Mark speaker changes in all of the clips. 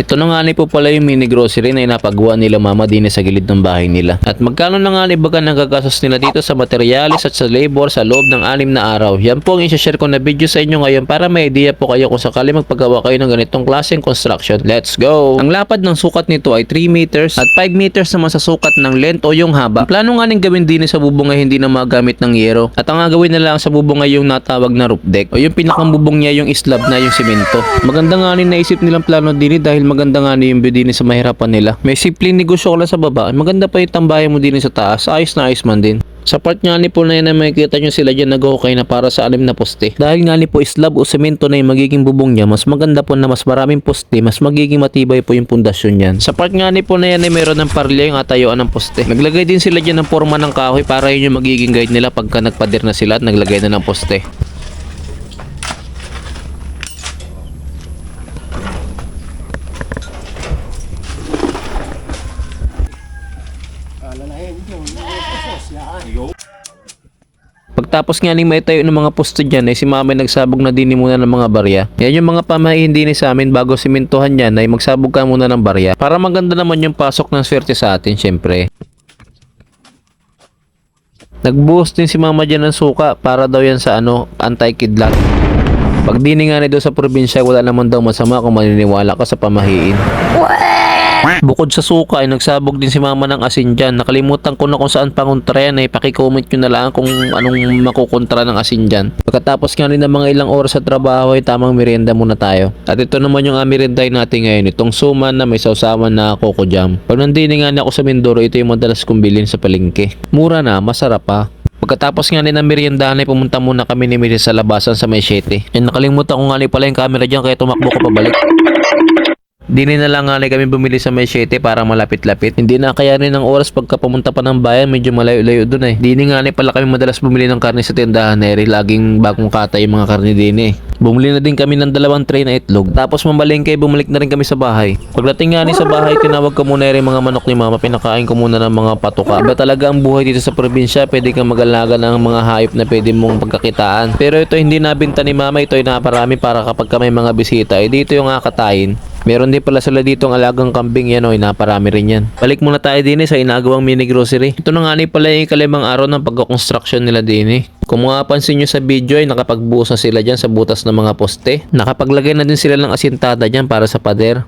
Speaker 1: Ito na nga ni po pala yung mini grocery na inapagawa nila mama din sa gilid ng bahay nila. At magkano na nga ni baga nagagastos nila dito sa materialis at sa labor sa loob ng anim na araw. Yan po ang isa-share ko na video sa inyo ngayon para may idea po kayo kung sakali magpagawa kayo ng ganitong klaseng construction. Let's go! Ang lapad ng sukat nito ay 3 meters at 5 meters naman sa sukat ng length o yung haba. Plano nga ning gawin din sa bubong ay hindi na magamit ng yero. At ang gagawin na lang sa bubong ay yung natawag na roof deck o yung pinakang bubong niya yung slab na yung simento. Maganda nga rin naisip nilang plano din dahil maganda nga rin yung view din sa mahirapan nila. May simpleng negosyo lang sa baba. Maganda pa yung tambayan mo din sa taas. Ayos na ayos man din. Sa part nga ni po na yan ay makikita nyo sila dyan nag-hukay na para sa anim na poste. Dahil nga ni po slab o semento na yung magiging bubong niya, mas maganda po na mas maraming poste, mas magiging matibay po yung pundasyon niyan. Sa part nga ni po na yan ay meron ng parlya yung atayuan ng poste. Naglagay din sila dyan ng forma ng kahoy para yun yung magiging guide nila pagka nagpader na sila at naglagay na ng poste. Pagtapos nga ni may tayo ng mga posto dyan ay si mama nagsabog na din muna ng mga barya. Yan yung mga pamahiin din sa amin bago simentohan yan ay magsabog ka muna ng barya para maganda naman yung pasok ng swerte sa atin syempre. Nagbuhos din si mama dyan ng suka para daw yan sa ano anti-kidlat. Pag dini nga ni sa probinsya wala naman daw masama kung maniniwala ka sa pamahiin. Bukod sa suka ay nagsabog din si mama ng asin dyan. Nakalimutan ko na kung saan pangontra yan ay pakicomment nyo na lang kung anong makukontra ng asin dyan. Pagkatapos nga rin ng mga ilang oras sa trabaho ay tamang merienda muna tayo. At ito naman yung amirenday natin ngayon. Itong suman na may sausawan na coco jam. Pag nandini nga na ako sa Mindoro, ito yung madalas kong bilhin sa palengke. Mura na, masarap pa. Pagkatapos nga din ng meriendahan ay pumunta muna kami ni Miri sa labasan sa 7. Eh nakalimutan ko nga rin pala yung camera dyan kaya tumakbo ko pabalik. Dini na lang nga kami bumili sa may 7 para malapit-lapit. Hindi na kaya rin ng oras pagka pumunta pa ng bayan, medyo malayo-layo dun eh. Dini nga pala kami madalas bumili ng karne sa tindahan eh. Laging bagong kata yung mga karne din eh. Bumili na din kami ng dalawang tray na itlog. Tapos mamalengke, bumalik na rin kami sa bahay. Pagdating nga rin sa bahay, tinawag ko muna rin mga manok ni mama. Pinakain ko muna ng mga patuka. Iba talaga ang buhay dito sa probinsya. Pwede kang mag-alaga ng mga hayop na pwede mong pagkakitaan. Pero ito hindi nabinta ni mama. Ito ay naparami para kapag ka may mga bisita. Eh dito yung akatayin. Meron din pala sila dito ang alagang kambing yan o naparami rin yan. Balik muna tayo din eh, sa inagawang mini grocery. Ito na nga ni pala yung ikalimang araw ng pagkakonstruction nila din eh. Kung mapapansin nyo sa video ay nakapagbuhos na sila dyan sa butas ng mga poste. Nakapaglagay na din sila ng asintada dyan para sa pader.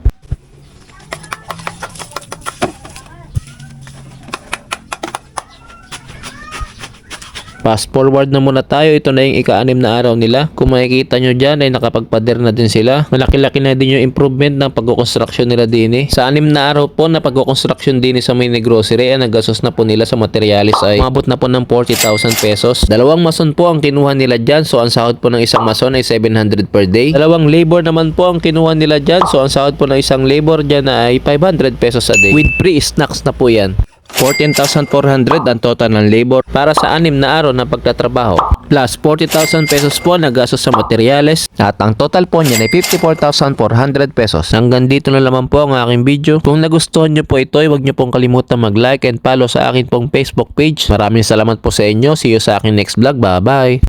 Speaker 1: Fast forward na muna tayo. Ito na yung ika-anim na araw nila. Kung makikita nyo dyan ay nakapagpader na din sila. Malaki-laki na din yung improvement ng pagkukonstruction nila din eh. Sa anim na araw po na pagkukonstruction din sa mini grocery ay nagasos na po nila sa materialis ay umabot na po ng 40,000 pesos. Dalawang mason po ang kinuha nila dyan. So ang sahod po ng isang mason ay 700 per day. Dalawang labor naman po ang kinuha nila dyan. So ang sahod po ng isang labor dyan ay 500 pesos a day. With free snacks na po yan. 14,400 ang total ng labor para sa anim na araw ng pagtatrabaho. Plus 40,000 pesos po na gastos sa materyales at ang total po niyan ay 54,400 pesos. Hanggang dito na naman po ang aking video. Kung nagustuhan nyo po ito, ay huwag nyo pong kalimutan mag-like and follow sa akin pong Facebook page. Maraming salamat po sa inyo. See you sa aking next vlog. Bye-bye!